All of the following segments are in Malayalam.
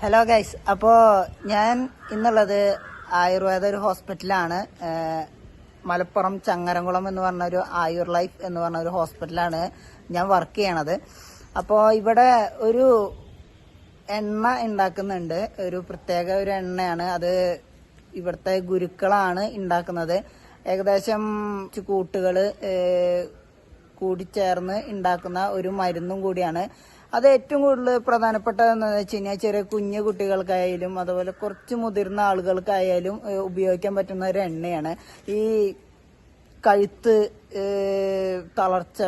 ഹലോ ഗൈസ് അപ്പോൾ ഞാൻ ഇന്നുള്ളത് ആയുർവേദ ഒരു ഹോസ്പിറ്റലാണ്. മലപ്പുറം ചങ്ങരംകുളം എന്ന് പറഞ്ഞ ഒരു ആയുർ ലൈഫ് എന്ന് പറഞ്ഞ ഒരു ഹോസ്പിറ്റലാണ് ഞാൻ വർക്ക് ചെയ്യണത്. അപ്പോൾ ഇവിടെ ഒരു എണ്ണ ഉണ്ടാക്കുന്നുണ്ട് ഒരു പ്രത്യേക ഒരു എണ്ണയാണ്. അത് ഇവിടുത്തെ ഗുരുക്കളാണ് ഉണ്ടാക്കുന്നത് ഏകദേശം കൂട്ടുകൾ കൂടിച്ചേർന്ന് ഉണ്ടാക്കുന്ന ഒരു മരുന്നും കൂടിയാണ്. അത് ഏറ്റവും കൂടുതൽ പ്രധാനപ്പെട്ടതെന്ന് വെച്ച് കഴിഞ്ഞാൽ ചെറിയ കുഞ്ഞു കുട്ടികൾക്കായാലും അതുപോലെ കുറച്ച് മുതിർന്ന ആളുകൾക്കായാലും ഉപയോഗിക്കാൻ പറ്റുന്ന ഒരു എണ്ണയാണ്. ഈ കഴുത്ത് തളർച്ച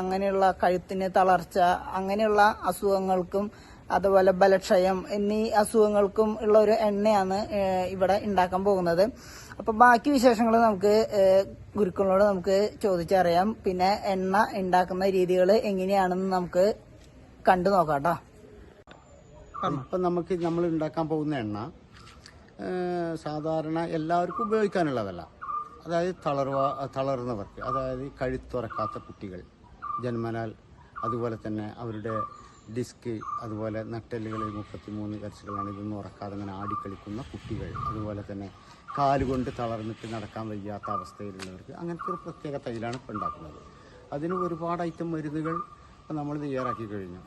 അങ്ങനെയുള്ള കഴുത്തിന് തളർച്ച അങ്ങനെയുള്ള അസുഖങ്ങൾക്കും അതുപോലെ ബലക്ഷയം എന്നീ അസുഖങ്ങൾക്കും ഉള്ള ഒരു എണ്ണയാണ് ഇവിടെ ഉണ്ടാക്കാൻ പോകുന്നത്. അപ്പൊ ബാക്കി വിശേഷങ്ങൾ നമുക്ക് ഗുരുക്കളോട് നമുക്ക് ചോദിച്ചറിയാം. പിന്നെ എണ്ണ ഉണ്ടാക്കുന്ന രീതികൾ എങ്ങനെയാണെന്ന് നമുക്ക് കണ്ടു നോക്കാം കേട്ടോ. ഇപ്പം നമുക്ക് നമ്മൾ ഉണ്ടാക്കാൻ പോകുന്ന എണ്ണ സാധാരണ എല്ലാവർക്കും ഉപയോഗിക്കാനുള്ളതല്ല. അതായത് തളർവ തളർന്നവർക്ക് അതായത് കഴുത്തുറക്കാത്ത കുട്ടികൾ ജന്മനാൽ അതുപോലെ തന്നെ അവരുടെ ഡിസ്ക് അതുപോലെ നട്ടെല്ലുകളിൽ മുപ്പത്തിമൂന്ന് കരച്ചുകളാണ് ഇതൊന്നും ഉറക്കാതെ അങ്ങനെ ആടിക്കളിക്കുന്ന കുട്ടികൾ അതുപോലെ തന്നെ കാലുകൊണ്ട് തളർന്നിട്ട് നടക്കാൻ വയ്യാത്ത അവസ്ഥയിലുള്ളവർക്ക് അങ്ങനത്തെ ഒരു പ്രത്യേക തൈലാണ് ഇപ്പോൾ ഉണ്ടാക്കുന്നത്. അതിന് ഒരുപാട് ഐറ്റം മരുന്നുകൾ ഇപ്പം നമ്മൾ തയ്യാറാക്കി കഴിഞ്ഞു.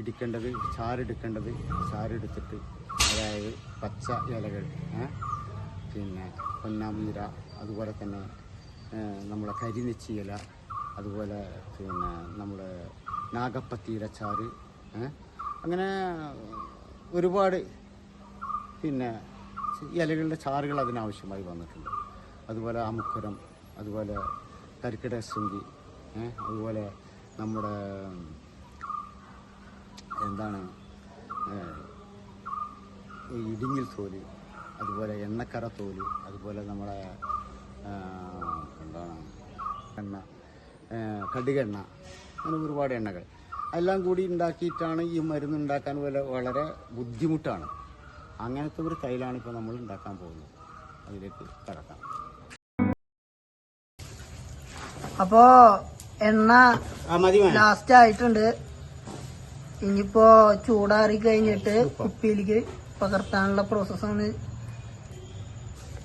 ഇടിക്കേണ്ടത് ചാരെടുക്കേണ്ടത് ചാരെടുത്തിട്ട് അതായത് പച്ച ഇലകൾ പിന്നെ പൊന്നാമീര അതുപോലെ തന്നെ നമ്മളെ കരിനെച്ചി ഇല അതുപോലെ പിന്നെ നമ്മുടെ നാഗപ്പത്തിയില ചാറ് അങ്ങനെ ഒരുപാട് പിന്നെ ഇലകളുടെ ചാറുകൾ അതിനാവശ്യമായി വന്നിട്ടുണ്ട്. അതുപോലെ അമുക്കുരം അതുപോലെ കരിക്കിട ശൃംഗി അതുപോലെ നമ്മുടെ എന്താണ് ഇടിഞ്ഞിൽ തോൽ അതുപോലെ എണ്ണക്കര തോൽ അതുപോലെ നമ്മളെ എന്താണ് എണ്ണ കടികെണ്ണ അങ്ങനെ ഒരുപാട് എണ്ണകൾ. എല്ലാം കൂടി ഉണ്ടാക്കിയിട്ടാണ് ഈ മരുന്ന് ഉണ്ടാക്കാൻ വളരെ ബുദ്ധിമുട്ടാണ്. അങ്ങനത്തെ ഒരു തൈലാണ് ഇപ്പോൾ നമ്മൾ ഉണ്ടാക്കാൻ പോകുന്നത്. അതിലേക്ക് കടക്കാം. അപ്പോൾ എണ്ണ ലാസ്റ്റ് ആയിട്ടുണ്ട്. ഇനിയിപ്പോ ചൂടാറി കഴിഞ്ഞിട്ട് കുപ്പിയിലേക്ക് പകർത്താനുള്ള പ്രോസസ്സാണ്